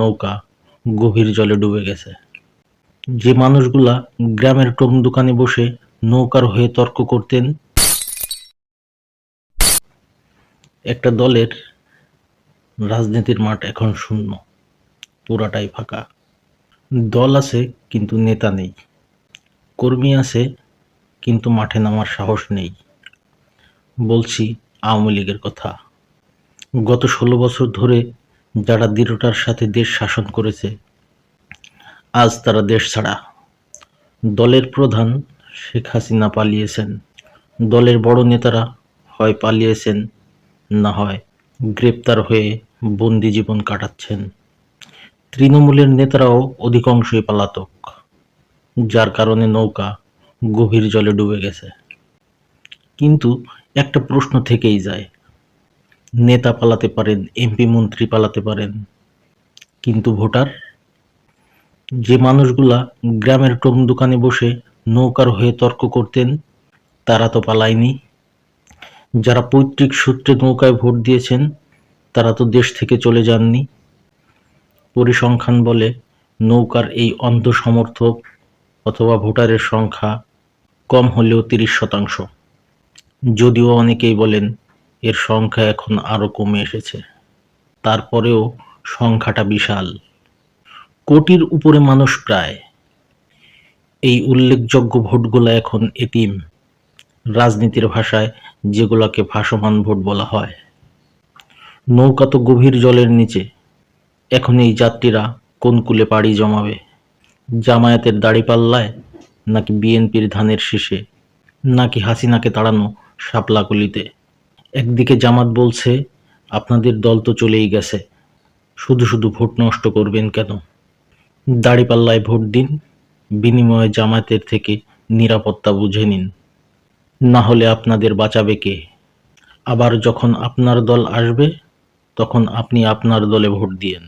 নৌকা গভীর জলে ডুবে গেছে। যে মানুষগুলা গ্রামের টোম দোকানে বসে নৌকার হয়ে তর্ক করতেন, একটা দলের রাজনীতির মাঠ এখন শূন্য, পুরাটাই ফাঁকা। দল আছে কিন্তু নেতা নেই, কর্মী আছে কিন্তু মাঠে নামার সাহস নেই। বলছি আওয়ামী লীগের কথা, গত ষোলো বছর ধরে যারা দৃঢ়তার সাথে দেশ শাসন করেছে, আজ তারা দেশ ছাড়া। দলের প্রধান শেখ হাসিনা পালিয়েছেন। দলের বড় নেতারা হয় পালিয়েছেন, না হয় গ্রেপ্তার হয়ে বন্দি জীবন কাটাচ্ছেন। তৃণমূলের নেতারাও অধিকাংশই পলাতক, যার কারণে নৌকা গভীর জলে ডুবে গেছে। কিন্তু একটা প্রশ্ন থেকেই যায় নেতা পালাতে পারেন এমপি মন্ত্রী পালাতে পারেন। কিন্তু ভোটার, যে মানুষগুলা গ্রামের টোম দোকানে বসে নৌকার হয়ে তর্ক করতেন, তারা তো পালায়নি। যারা পৈতৃক সূত্রে নৌকায় ভোট দিয়েছেন, তারা তো দেশ থেকে চলে যাননি। পরিসংখ্যান বলে নৌকার এই অন্ধ সমর্থক অথবা ভোটারের সংখ্যা কম হলেও তিরিশ শতাংশ। যদিও অনেকেই বলেন এর সংখ্যা এখন আরও কমে এসেছে। তারপরেও সংখ্যাটা বিশাল। কোটির উপরে মানুষ প্রায়। এই উল্লেখযোগ্য ভোটগুলো এখন এতিম। রাজনীতির ভাষায় যেগুলোকে ভাসমান ভোট বলা হয়। নৌকা তো গভীর জলের নিচে। এখন এই যাত্রীরা কোন কুলে পাড়ি জমাবে? জামায়াতের দাড়িপাল্লায় নাকি বিএনপির ধানের শীষে? নাকি হাসিনাকে তাড়ানো শাপলাকুলিতে একদিকে জামাত বলছে, আপনাদের দল তো চলেই গেছে, শুধু শুধু ভোট নষ্ট করবেন কেন? দাড়িপাল্লায় ভোট দিন, বিনিময়ে জামায়াতের থেকে নিরাপত্তা বুঝে নিন। না হলে আপনাদের বাঁচাবে কে? আবার যখন আপনার দল আসবে, তখন আপনি আপনার দলে ভোট দিয়েন।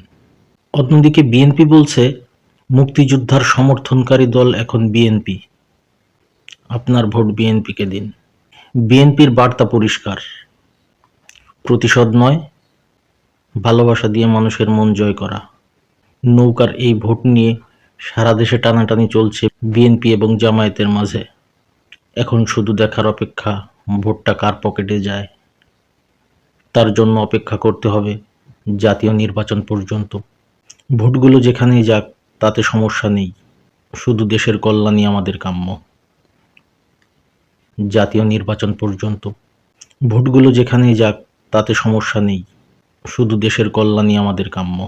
অন্যদিকে বিএনপি বলছে, মুক্তিযোদ্ধার সমর্থনকারী দল এখন বিএনপি। আপনার ভোট বিএনপিকে দিন। বিএনপির বার্তা পরিষ্কার। প্রতিশোধ নয়, ভালোবাসা দিয়ে মানুষের মন জয় করা। নৌকার এই ভোট নিয়ে সারা দেশে টানাটানি চলছে বিএনপি এবং জামায়াতের মাঝে। এখন শুধু দেখার অপেক্ষা, ভোটটা কার পকেটে যায়? তার জন্য অপেক্ষা করতে হবে জাতীয় নির্বাচন পর্যন্ত। ভোটগুলো যেখানেই যাক, তাতে সমস্যা নেই। শুধু দেশের কল্যাণই আমাদের কাম্য। জাতীয় নির্বাচন পর্যন্ত। ভোটগুলো যেখানেই যাক তাতে সমস্যা নেই। শুধু দেশের কল্যাণই আমাদের কাম্য।